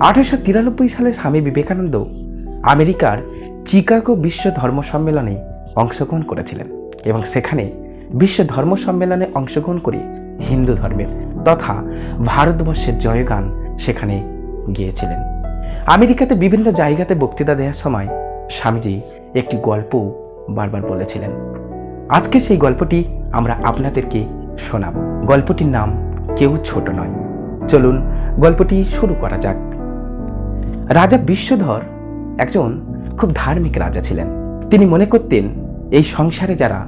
আঠারোশো তিরানব্বই সালে স্বামী বিবেকানন্দ আমেরিকার চিকাগো বিশ্ব ধর্ম সম্মেলনে অংশগ্রহণ করেছিলেন এবং সেখানে বিশ্ব ধর্ম সম্মেলনে অংশগ্রহণ করে হিন্দু ধর্মের তথা ভারতবর্ষের জয়গান সেখানে গিয়েছিলেন। আমেরিকাতে বিভিন্ন জায়গাতে বক্তৃতা দেওয়ার সময় স্বামীজি একটি গল্প বারবার বলেছিলেন। আজকে সেই গল্পটি আমরা আপনাদেরকে শোনাব। গল্পটির নাম কেউ ছোট নয়। চলুন গল্পটি শুরু করা যাক। রাজা বিশ্বধর একজন খুব ধার্মিক রাজা ছিলেন। তিনি মনে করতেন, এই সংসারে যারা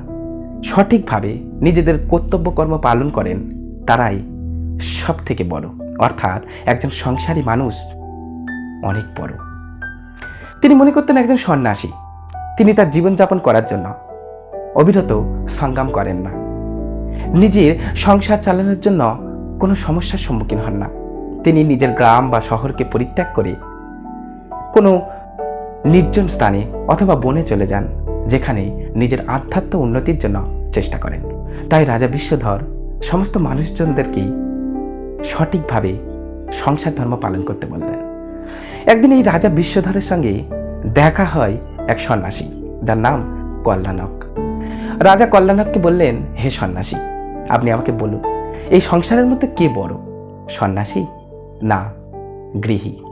সঠিকভাবে নিজেদের কর্তব্যকর্ম পালন করেন, তারাই সব থেকে বড়। অর্থাৎ একজন সংসারী মানুষ অনেক বড়। তিনি মনে করতেন একজন সন্ন্যাসী। তিনি তার জীবনযাপন করার জন্য অবিরত সংগ্রাম করেন না। নিজের সংসার চালানোর জন্য কোনো সমস্যার সম্মুখীন হন না। তিনি নিজের গ্রাম বা শহরকে পরিত্যাগ করে কোনো নির্জন স্থানে অথবা বনে চলে যান যেখানে নিজের আধ্যাত্ম উন্নতির জন্য চেষ্টা করেন। তাই রাজা বিশ্বধর সমস্ত মানুষজনদেরকেই সঠিকভাবে সংসার ধর্ম পালন করতে বললেন। একদিন এই রাজা বিশ্বধরের সঙ্গে দেখা হয় এক সন্ন্যাসী, যার নাম কল্যাণক। রাজা কল্যাণককে বললেন, হে সন্ন্যাসী, আপনি আমাকে বলুন, এই সংসারের মধ্যে কে বড়? সন্ন্যাসী না গৃহী?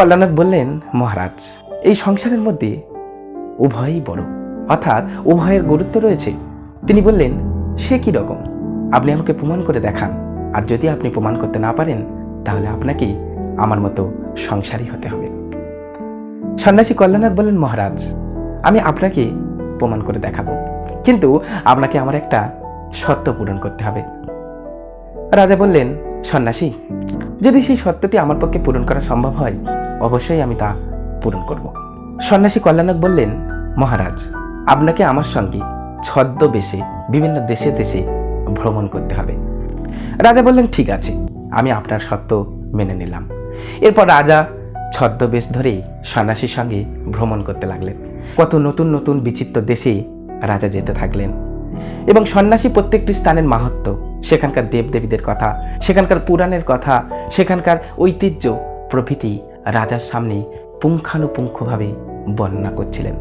কল্যাণক বললেন, মহারাজ, এই সংসারের মধ্যে উভয়ই বড়। অর্থাৎ উভয়ের গুরুত্ব রয়েছে। তিনি বললেন, সে কি রকম? আপনি আমাকে প্রমাণ করে দেখান। আর যদি আপনি প্রমাণ করতে না পারেন, তাহলে আপনাকে আমার মতো সংসারী হতে হবে। সন্ন্যাসী কল্যাণক বললেন, মহারাজ, আমি আপনাকে প্রমাণ করে দেখাবো। কিন্তু আপনাকে আমার একটা সত্য পূরণ করতে হবে। রাজা বললেন, সন্ন্যাসী, যদি সেই সত্যটি আমার পক্ষে পূরণ করা সম্ভব হয় অবশ্যই আমি তা পূরণ করব। সন্ন্যাসী কল্যাণক বললেন, মহারাজ, আপনাকে আমার সঙ্গে ছদ্মবেশে বিভিন্ন দেশে দেশে ভ্রমণ করতে হবে। রাজা বললেন, ঠিক আছে, আমি আপনার সত্য মেনে নিলাম। এরপর রাজা ছদ্মবেশ ধরে সন্ন্যাসীর সঙ্গে ভ্রমণ করতে লাগলেন। কত নতুন নতুন বিচিত্র দেশে রাজা যেতে থাকলেন এবং সন্ন্যাসী প্রত্যেকটি স্থানের মাহাত্ম, সেখানকার দেবদেবীদের কথা, সেখানকার পুরাণের কথা, সেখানকার ঐতিহ্য প্রভৃতি রাজার সামনে পুঙ্খানুপুঙ্খভাবে বর্ণনা করছিলেন।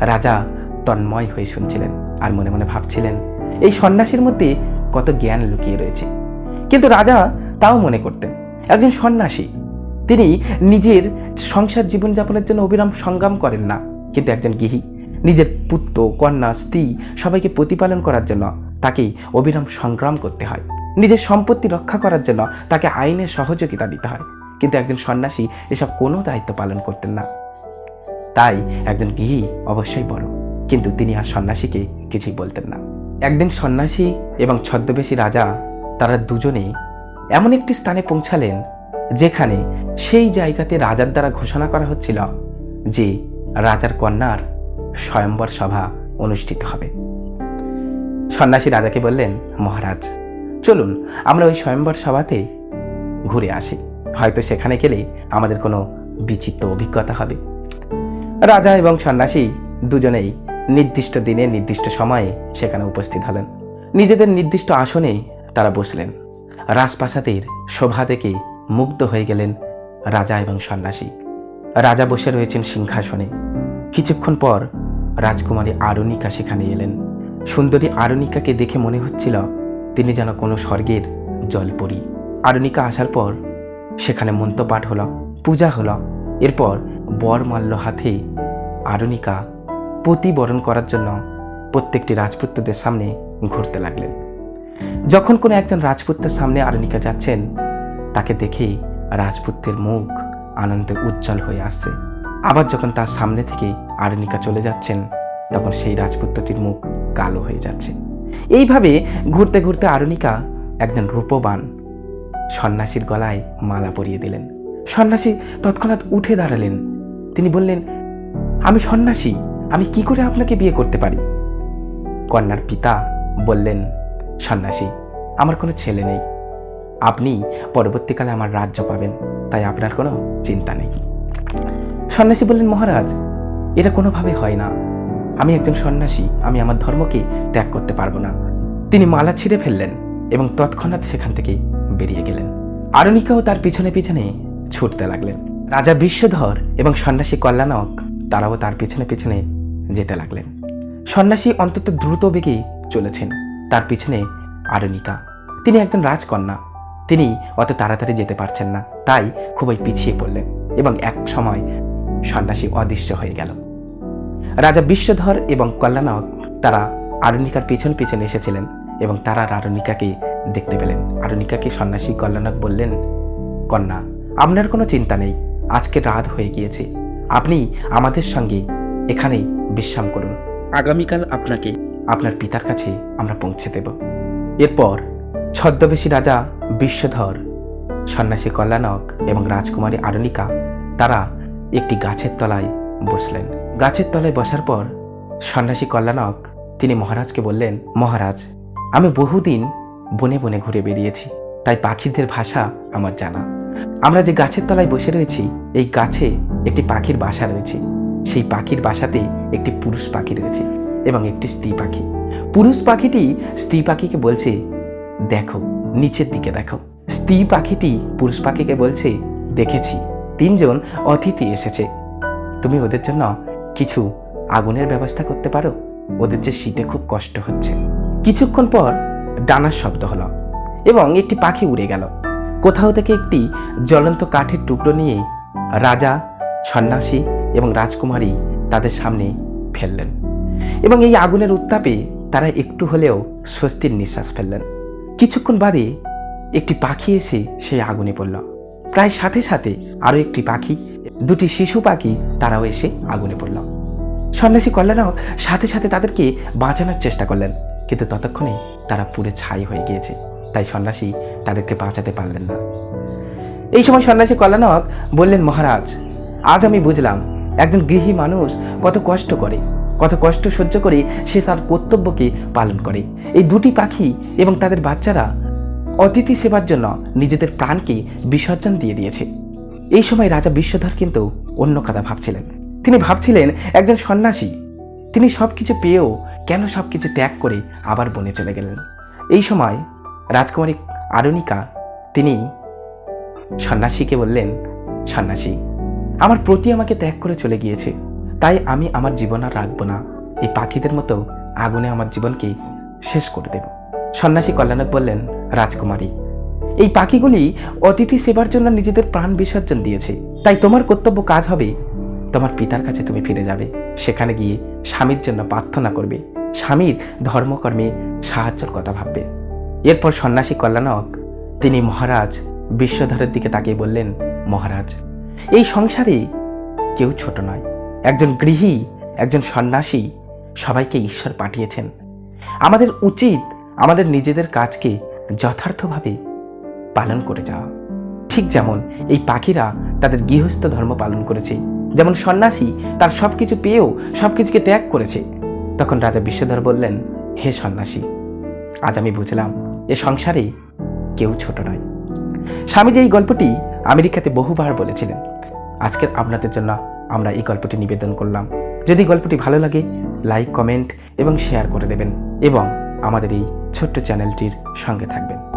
রাজা তন্ময় হয়ে শুনছিলেন আর মনে মনে ভাবছিলেন, এই সন্ন্যাসীর মধ্যে কত জ্ঞান লুকিয়ে রয়েছে। কিন্তু রাজা তাও মনে করতেন, একজন সন্ন্যাসী, তিনি নিজের সংসার জীবনযাপনের জন্য অবিরাম সংগ্রাম করেন না। কিন্তু একজন গৃহী, নিজের পুত্র, কন্যা, স্ত্রী সবাইকে প্রতিপালন করার জন্য তাকে অবিরাম সংগ্রাম করতে হয়। নিজের সম্পত্তি রক্ষা করার জন্য তাকে আইনের সহযোগিতা দিতে হয়। কিন্তু একজন সন্ন্যাসী এসব কোনো দায়িত্ব পালন করতেন না। তাই একজন গৃহী অবশ্যই বড়, কিন্তু তিনি আর সন্ন্যাসীকে কিছুই বলতেন না। একদিন সন্ন্যাসী এবং ছদ্মবেশী রাজা তারা দুজনে এমন একটি স্থানে পৌঁছালেন যেখানে সেই জায়গাতে রাজার দ্বারা ঘোষণা করা হচ্ছিল যে রাজার কন্যার স্বয়ম্বর সভা অনুষ্ঠিত হবে। সন্ন্যাসী রাজাকে বললেন, মহারাজ, চলুন, আমরা ওই স্বয়ম্বর সভাতে ঘুরে আসি। হয়তো সেখানে গেলে আমাদের কোনো বিচিত্র অভিজ্ঞতা হবে। রাজা এবং সন্ন্যাসী দুজনেই নির্দিষ্ট দিনে, নির্দিষ্ট সময়ে সেখানে উপস্থিত হলেন। নিজেদের নির্দিষ্ট আসনে তারা বসলেন। রাজপ্রাসাদের শোভা দেখে মুগ্ধ হয়ে গেলেন রাজা এবং সন্ন্যাসী। রাজা বসে রয়েছেন সিংহাসনে। কিছুক্ষণ পর রাজকুমারী আরুণিকা সেখানে এলেন। সুন্দরী আরুণিকাকে দেখে মনে হচ্ছিল তিনি যেন কোনো স্বর্গের জলপরি। আরুণিকা আসার পর সেখানে মন্ত্রপাঠ হলো, পূজা হলো। এরপর বরমাল্য হাতে আরণিকা প্রতিবরণ করার জন্য প্রত্যেকটি রাজপুত্রদের সামনে ঘুরতে লাগলেন। যখন কোনো একজন রাজপুত্রের সামনে আরণিকা যাচ্ছেন, তাকে দেখে রাজপুত্রের মুখ আনন্দে উজ্জ্বল হয়ে আসছে। আবার যখন তার সামনে থেকে আরণিকা চলে যাচ্ছেন, তখন সেই রাজপুত্রটির মুখ কালো হয়ে যাচ্ছে। এইভাবে ঘুরতে ঘুরতে আরণিকা একজন রূপবান সন্ন্যাসীর গলায় মালা পরিয়ে দিলেন। সন্ন্যাসী তৎক্ষণাৎ উঠে দাঁড়ালেন। তিনি বললেন, আমি সন্ন্যাসী, আমি কি করে আপনাকে বিয়ে করতে পারি? কন্যার পিতা বললেন, সন্ন্যাসী, আমার কোনো ছেলে নেই। আপনি পরবর্তীকালে আমার রাজ্য পাবেন, তাই আপনার কোনো চিন্তা নেই। সন্ন্যাসী বললেন, মহারাজ, এটা কোনোভাবে হয় না। আমি একজন সন্ন্যাসী, আমি আমার ধর্মকে ত্যাগ করতে পারব না। তিনি মালা ছিঁড়ে ফেললেন এবং তৎক্ষণাৎ সেখান থেকে বেরিয়ে গেলেন। আরণিকাও তার পিছনে পিছনে ছুটতে লাগলেন। রাজা বিশ্বধর এবং সন্ন্যাসী কল্যাণক তারাও তার পিছনে পিছনে যেতে লাগলেন। সন্ন্যাসী অন্তত দ্রুত বেগে চলেছেন। তার পিছনে আরণিকা তিনি একজন রাজকন্যা। তিনি অত তাড়াতাড়ি যেতে পারছেন না। তাই খুবই পিছিয়ে পড়লেন এবং এক সময় সন্ন্যাসী অদৃশ্য হয়ে গেল। রাজা বিশ্বধর এবং কল্যাণক তারা আরণিকার পিছন পিছনে এসেছিলেন এবং তারা আরণিকাকে দেখতে পেলেন। আরণিকাকে সন্ন্যাসী কল্যাণক বললেন কন্যা আপনার কোনো চিন্তা নেই। আজকে রাত হয়ে গিয়েছে। আপনি আমাদের সঙ্গে এখানেই বিশ্রাম করুন। আগামীকাল আপনাকে আপনার পিতার কাছে আমরা পৌঁছে দেব। এরপর ছদ্মবেশী রাজা বিশ্বধর সন্ন্যাসী কল্যাণক এবং রাজকুমারী আরণিকা তারা একটি গাছের তলায় বসলেন। গাছের তলায় বসার পর সন্ন্যাসী কল্যাণক তিনি মহারাজকে বললেন মহারাজ আমি বহুদিন বনে বনে ঘুরে বেরিয়েছি তাই পাখিদের ভাষা আমার জানা। আমরা যে গাছের তলায় বসে রয়েছি, এই গাছে একটি পাখির বাসা রয়েছে। সেই পাখির বাসাতে একটি পুরুষ পাখি রয়েছে এবং একটি স্ত্রী পাখি। পুরুষ পাখিটি স্ত্রী পাখিকে বলছে, দেখো, নিচের দিকে দেখো। স্ত্রী পাখিটি পুরুষ পাখিকে বলছে, দেখেছি, তিনজন অতিথি এসেছে। তুমি ওদের জন্য কিছু আগুনের ব্যবস্থা করতে পারো? ওদের যে শীতে খুব কষ্ট হচ্ছে। কিছুক্ষণ পর ডানার শব্দ হলো এবং একটি পাখি উড়ে গেল। কোথাও থেকে একটি জ্বলন্ত কাঠের টুকরো নিয়ে রাজা, সন্ন্যাসী এবং রাজকুমারী তাদের সামনে ফেললেন এবং এই আগুনের উত্তাপে তারা একটু হলেও স্বস্তির নিঃশ্বাস ফেললেন। কিছুক্ষণ বাদে একটি পাখি এসে সেই আগুনে পড়ল। প্রায় সাথে সাথে আরও একটি পাখি, দুটি শিশু পাখি তারাও এসে আগুনে পড়ল। সন্ন্যাসী কল্যাণক সাথে সাথে তাদেরকে বাঁচানোর চেষ্টা করলেন, কিন্তু ততক্ষণে তারা পুরে ছাই হয়ে গিয়েছে। তাই সন্ন্যাসী তাদেরকে বাঁচাতে পারলেন না। এই সময় সন্ন্যাসী কল্যাণক বললেন, মহারাজ, আজ আমি বুঝলাম, একজন গৃহী মানুষ কত কষ্ট করে, কত কষ্ট সহ্য করে সে তার কর্তব্যকে পালন করে। এই দুটি পাখি এবং তাদের বাচ্চারা অতিথি সেবার জন্য নিজেদের প্রাণকে বিসর্জন দিয়ে দিয়েছে। এই সময় রাজা বিশ্বধর কিন্তু অন্য কথা ভাবছিলেন। তিনি ভাবছিলেন, একজন সন্ন্যাসী, তিনি সব কিছু পেয়েও কেন সব কিছু ত্যাগ করে আবার বনে চলে গেলেন? এই সময় রাজকুমারী আরণিকা, তিনি সন্ন্যাসীকে বললেন, সন্ন্যাসী, আমার প্রতি আমাকে ত্যাগ করে চলে গিয়েছে। তাই আমি আমার জীবন আর রাখব না। এই পাখিদের মতো আগুনে আমার জীবনকে শেষ করে দেব। সন্ন্যাসী কল্যাণক বললেন, রাজকুমারী, এই পাখিগুলি অতিথি সেবার জন্য নিজেদের প্রাণ বিসর্জন দিয়েছে। তাই তোমার কর্তব্য কাজ হবে। তোমার পিতার কাছে তুমি ফিরে যাবে। সেখানে গিয়ে স্বামীর জন্য প্রার্থনা করবে। স্বামীর ধর্মকর্মে সাহায্যের কথা ভাববে। এরপর সন্ন্যাসী কল্যাণক তিনি মহারাজ বিশ্বধরের দিকে তাকিয়ে বললেন, মহারাজ, এই সংসারে কেউ ছোট নয়। একজন গৃহী, একজন সন্ন্যাসী সবাইকে ঈশ্বর পাঠিয়েছেন। আমাদের উচিত আমাদের নিজেদের কাজকে যথার্থভাবে পালন করে যাওয়া। ঠিক যেমন এই পাখিরা তাদের গৃহস্থ ধর্ম পালন করেছে, যেমন সন্ন্যাসী তার সব কিছু পেয়েও সব কিছুকে ত্যাগ করেছে। তখন রাজা বিশ্বধর বললেন, হে সন্ন্যাসী, আজ আমি বুঝলাম এ সংসারে কেউ ছোট নয়। স্বামীজি এই গল্পটি আমেরিকাতে বহুবার বলেছিলেন। আজকের আপনাদের জন্য আমরা এই গল্পটি নিবেদন করলাম। যদি গল্পটি ভালো লাগে, লাইক, কমেন্ট এবং শেয়ার করে দেবেন এবং আমাদের এই ছোট্ট চ্যানেলটির সঙ্গে থাকবেন।